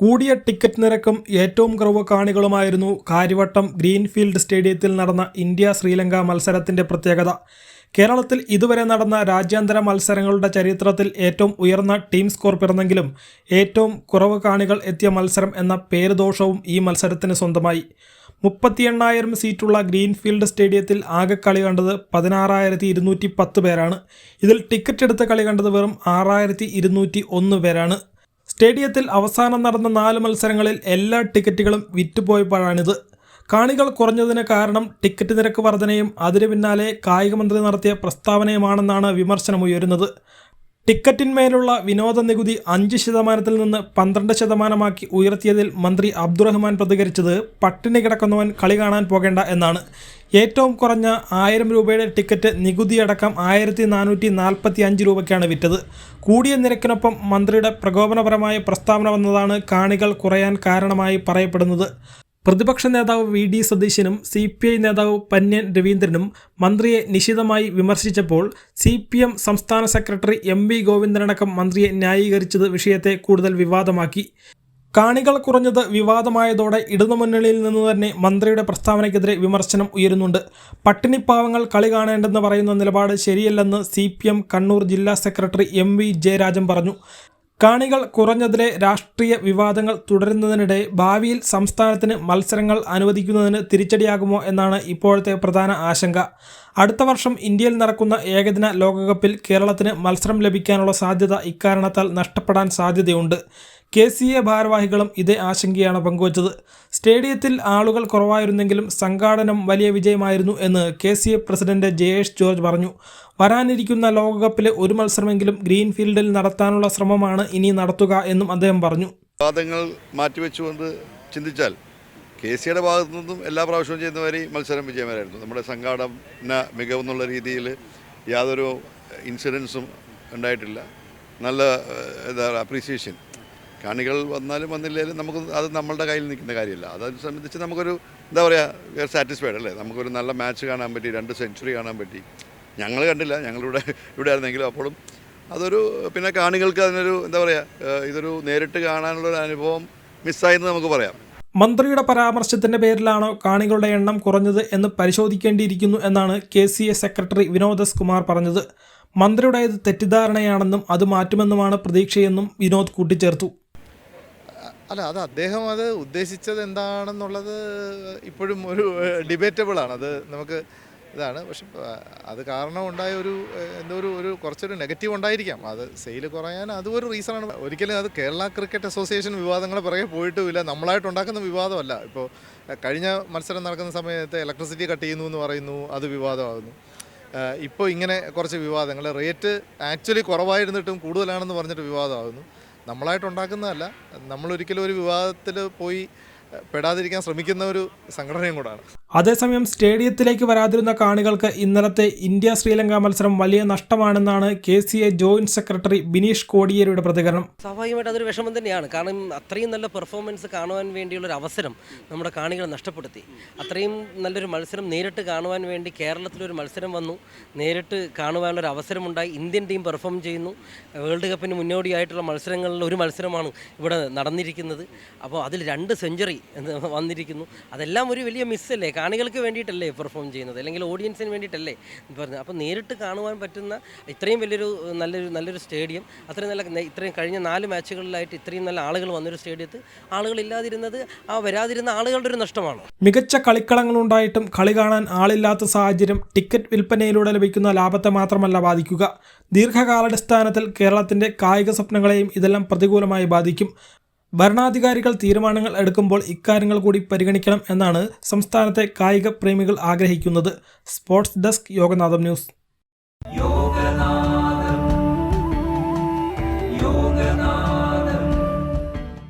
കൂടിയ ടിക്കറ്റ് നിരക്കും ഏറ്റവും കുറവ് കാണികളുമായിരുന്നു കാര്യവട്ടം ഗ്രീൻഫീൽഡ് സ്റ്റേഡിയത്തിൽ നടന്ന ഇന്ത്യ ശ്രീലങ്ക മത്സരത്തിന്റെ പ്രത്യേകത. കേരളത്തിൽ ഇതുവരെ നടന്ന രാജ്യാന്തര മത്സരങ്ങളുടെ ചരിത്രത്തിൽ ഏറ്റവും ഉയർന്ന ടീം സ്കോർ പിറന്നെങ്കിലും ഏറ്റവും കുറവ് കാണികൾ എത്തിയ മത്സരം എന്ന പേരുദോഷവും ഈ മത്സരത്തിന് സ്വന്തമായി. മുപ്പത്തി എണ്ണായിരം സീറ്റുള്ള ഗ്രീൻഫീൽഡ് സ്റ്റേഡിയത്തിൽ ആകെ കളി കണ്ടത് പതിനാറായിരത്തി ഇരുന്നൂറ്റി പത്ത് പേരാണ്. ഇതിൽ ടിക്കറ്റ് എടുത്ത കളി കണ്ടത് വെറും ആറായിരത്തി ഇരുന്നൂറ്റി ഒന്ന് പേരാണ്. സ്റ്റേഡിയത്തിൽ അവസാനം നടന്ന നാല് മത്സരങ്ങളിൽ എല്ലാ ടിക്കറ്റുകളും വിറ്റുപോയപ്പോഴാണിത്. കാണികൾ കുറഞ്ഞതിന് കാരണം ടിക്കറ്റ് നിരക്ക് വർധനയും അതിനു പിന്നാലെ കായികമന്ത്രി നടത്തിയ പ്രസ്താവനയുമാണെന്നാണ് വിമർശനമുയരുന്നത്. ടിക്കറ്റിന്മേലുള്ള വിനോദ നികുതി അഞ്ച് ശതമാനത്തിൽ നിന്ന് പന്ത്രണ്ട് ശതമാനമാക്കി ഉയർത്തിയതിൽ മന്ത്രി അബ്ദുറഹ്മാൻ പ്രതികരിച്ചത് പട്ടിണി കിടക്കുന്നവൻ കളി കാണാൻ പോകേണ്ട എന്നാണ്. ഏറ്റവും കുറഞ്ഞ ആയിരം രൂപയുടെ ടിക്കറ്റ് നികുതിയടക്കം ആയിരത്തി നാനൂറ്റി നാൽപ്പത്തി അഞ്ച് രൂപയ്ക്കാണ് വിറ്റത്. കൂടിയ നിരക്കിനൊപ്പം മന്ത്രിയുടെ പ്രകോപനപരമായ പ്രസ്താവന വന്നതാണ് കാണികൾ കുറയാൻ കാരണമായി പറയപ്പെടുന്നത്. പ്രതിപക്ഷ നേതാവ് വി ഡി സതീശനും സി പി ഐ നേതാവ് പന്യൻ രവീന്ദ്രനും മന്ത്രിയെ നിശിതമായി വിമർശിച്ചപ്പോൾ സി പി എം സംസ്ഥാന സെക്രട്ടറി എം വി ഗോവിന്ദനടക്കം മന്ത്രിയെ ന്യായീകരിച്ചത് വിഷയത്തെ കൂടുതൽ വിവാദമാക്കി. കാണികൾ കുറഞ്ഞത് വിവാദമായതോടെ ഇടതുമുന്നണിയിൽ നിന്ന് തന്നെ മന്ത്രിയുടെ പ്രസ്താവനയ്ക്കെതിരെ വിമർശനം ഉയരുന്നുണ്ട്. പട്ടിണിപ്പാവങ്ങൾ കളി കാണേണ്ടെന്ന് പറയുന്ന നിലപാട് ശരിയല്ലെന്ന് സി കണ്ണൂർ ജില്ലാ സെക്രട്ടറി എം വി ജയരാജൻ പറഞ്ഞു. കാണികൾ കുറഞ്ഞതിലെ രാഷ്ട്രീയ വിവാദങ്ങൾ തുടരുന്നതിനിടെ ഭാവിയിൽ സംസ്ഥാനത്തിന് മത്സരങ്ങൾ അനുവദിക്കുന്നതിന് തിരിച്ചടിയാകുമോ എന്നാണ് ഇപ്പോഴത്തെ പ്രധാന ആശങ്ക. അടുത്ത വർഷം ഇന്ത്യയിൽ നടക്കുന്ന ഏകദിന ലോകകപ്പിൽ കേരളത്തിന് മത്സരം ലഭിക്കാനുള്ള സാധ്യത ഇക്കാരണത്താൽ നഷ്ടപ്പെടാൻ സാധ്യതയുണ്ട്. കെ സി എ ഭാരവാഹികളും ഇതേ ആശങ്കയാണ് പങ്കുവച്ചത്. സ്റ്റേഡിയത്തിൽ ആളുകൾ കുറവായിരുന്നെങ്കിലും സംഘാടനം വലിയ വിജയമായിരുന്നു എന്ന് K C A president Jayesh George പറഞ്ഞു. വരാനിരിക്കുന്ന ലോകകപ്പിലെ ഒരു മത്സരമെങ്കിലും ഗ്രീൻഫീൽഡിൽ നടത്താനുള്ള ശ്രമമാണ് ഇനി നടത്തുക എന്നും അദ്ദേഹം പറഞ്ഞു. വാദങ്ങൾ മാറ്റിവെച്ചുകൊണ്ട് ചിന്തിച്ചാൽ കെ സിയുടെ ഭാഗത്തു നിന്നും എല്ലാ പ്രാവശ്യവും ചെയ്യുന്ന വരെ മത്സരം വിജയമായിരുന്നു. നമ്മുടെ സംഘാടന മികവെന്നുള്ള രീതിയിൽ യാതൊരു ഇൻസിഡൻസും ഉണ്ടായിട്ടില്ല. നല്ല എന്താ അപ്രീസിയേഷൻ കാണികൾ വന്നാലും വന്നില്ലെങ്കിലും നമുക്ക് അത് നമ്മളുടെ കയ്യിൽ നിൽക്കുന്ന കാര്യമില്ല. അത് സംബന്ധിച്ച് നമുക്കൊരു എന്താ പറയുക സാറ്റിസ്ഫൈഡ് അല്ലേ? നമുക്കൊരു നല്ല മാച്ച് കാണാൻ പറ്റി രണ്ട് സെഞ്ചുറി കാണാൻ പറ്റി. ഞങ്ങൾ കണ്ടില്ല ഞങ്ങളിവിടെ ഇവിടെ ആയിരുന്നെങ്കിലും അപ്പോഴും അതൊരു പിന്നെ കാണികൾക്ക് അതിനൊരു എന്താ പറയുക ഇതൊരു നേരിട്ട് കാണാനുള്ള ഒരു അനുഭവം മിസ്സായെന്ന് നമുക്ക് പറയാം. മന്ത്രിയുടെ പരാമർശത്തിന്റെ പേരിലാണോ കാണികളുടെ എണ്ണം കുറഞ്ഞത് എന്ന് പരിശോധിക്കേണ്ടിയിരിക്കുന്നു എന്നാണ് K C A secretary Vinod S Kumar പറഞ്ഞത്. മന്ത്രിയുടേത് തെറ്റിദ്ധാരണയാണെന്നും അത് മാറ്റുമെന്നുമാണ് പ്രതീക്ഷയെന്നും വിനോദ് കൂട്ടിച്ചേർത്തു. അല്ല അത് അദ്ദേഹം അത് ഉദ്ദേശിച്ചത് എന്താണെന്നുള്ളത് ഇപ്പോഴും ഒരു ഡിബേറ്റബിൾ ആണ്. അത് നമുക്ക് ഇതാണ്. പക്ഷെ അത് കാരണം ഉണ്ടായ ഒരു എന്തോ ഒരു ഒരു കുറച്ചൊരു നെഗറ്റീവ് ഉണ്ടായിരിക്കാം. അത് സെയിൽ കുറയാൻ അതും ഒരു റീസണാണ് ഒരിക്കലും അത് കേരള ക്രിക്കറ്റ് അസോസിയേഷൻ വിവാദങ്ങളെ പുറകെ പോയിട്ടുമില്ല. നമ്മളായിട്ട് ഉണ്ടാക്കുന്ന വിവാദമല്ല. ഇപ്പോൾ കഴിഞ്ഞ മത്സരം നടക്കുന്ന സമയത്ത് ഇലക്ട്രിസിറ്റി കട്ട് ചെയ്യുന്നു എന്ന് പറയുന്നു. അത് വിവാദമാകുന്നു. ഇപ്പോൾ ഇങ്ങനെ കുറച്ച് വിവാദങ്ങൾ. റേറ്റ് ആക്ച്വലി കുറവായിരുന്നിട്ടും കൂടുതലാണെന്ന് പറഞ്ഞിട്ട് വിവാദമാകുന്നു. നമ്മളായിട്ട് ഉണ്ടാക്കുന്നതല്ല നമ്മളൊരിക്കലും ഒരു വിവാദത്തിൽ പോയി പെടാതിരിക്കാൻ ശ്രമിക്കുന്ന ഒരു സംഘടനയും കൂടാണ്. അതേസമയം സ്റ്റേഡിയത്തിലേക്ക് വരാതിരുന്ന കാണികൾക്ക് ഇന്നലത്തെ ഇന്ത്യ ശ്രീലങ്ക മത്സരം വലിയ നഷ്ടമാണെന്നാണ് K C A joint secretary Bineesh കോടിയേരിയുടെ പ്രതികരണം. സ്വാഭാവികമായിട്ട് അതൊരു വിഷമം തന്നെയാണ്. കാരണം അത്രയും നല്ല പെർഫോമൻസ് കാണുവാൻ വേണ്ടിയുള്ള ഒരു അവസരം നമ്മുടെ കാണികൾ നഷ്ടപ്പെടുത്തി. അത്രയും നല്ലൊരു മത്സരം നേരിട്ട് കാണുവാൻ വേണ്ടി കേരളത്തിലൊരു മത്സരം വന്നു. നേരിട്ട് കാണുവാനുള്ള ഒരു അവസരമുണ്ടായി. ഇന്ത്യൻ ടീം പെർഫോം ചെയ്യുന്നു. വേൾഡ് കപ്പിന് മുന്നോടിയായിട്ടുള്ള മത്സരങ്ങളിൽ ഒരു മത്സരമാണ് ഇവിടെ നടന്നിരിക്കുന്നത്. അപ്പോൾ അതിൽ രണ്ട് സെഞ്ചുറി വന്നിരിക്കുന്നു. അതെല്ലാം ഒരു വലിയ മിസ്സല്ലേ? കാണികൾക്ക് വേണ്ടിയിട്ടല്ലേ പെർഫോം ചെയ്യുന്നത്? അല്ലെങ്കിൽ ഓഡിയൻസിന് വേണ്ടിയിട്ടല്ലേ പറഞ്ഞത് അപ്പോൾ നേരിട്ട് കാണുവാൻ പറ്റുന്ന ഇത്രയും വലിയൊരു നല്ലൊരു നല്ലൊരു സ്റ്റേഡിയം അത്രയും നല്ല ഇത്രയും കഴിഞ്ഞ നാല് മാച്ചുകളിലായിട്ട് ഇത്രയും നല്ല ആളുകൾ വന്നൊരു സ്റ്റേഡിയത്തിൽ ആളുകൾ ഇല്ലാതിരുന്നത് ആ വരാതിരുന്ന ആളുകളുടെ ഒരു നഷ്ടമാണ്? മികച്ച കളിക്കളങ്ങളുണ്ടായിട്ടും കളി കാണാൻ ആളില്ലാത്ത സാഹചര്യം ടിക്കറ്റ് വിൽപ്പനയിലൂടെ ലഭിക്കുന്ന ലാഭത്തെ മാത്രമല്ല ബാധിക്കുക. ദീർഘകാലാടിസ്ഥാനത്തിൽ കേരളത്തിന്റെ കായിക സ്വപ്നങ്ങളെയും ഇതെല്ലാം പ്രതികൂലമായി ബാധിക്കും. ഭരണാധികാരികൾ തീരുമാനങ്ങൾ എടുക്കുമ്പോൾ ഇക്കാര്യങ്ങൾ കൂടി പരിഗണിക്കണം എന്നാണ് സംസ്ഥാനത്തെ കായിക പ്രേമികൾ ആഗ്രഹിക്കുന്നത്. Sports desk Yoganatham news.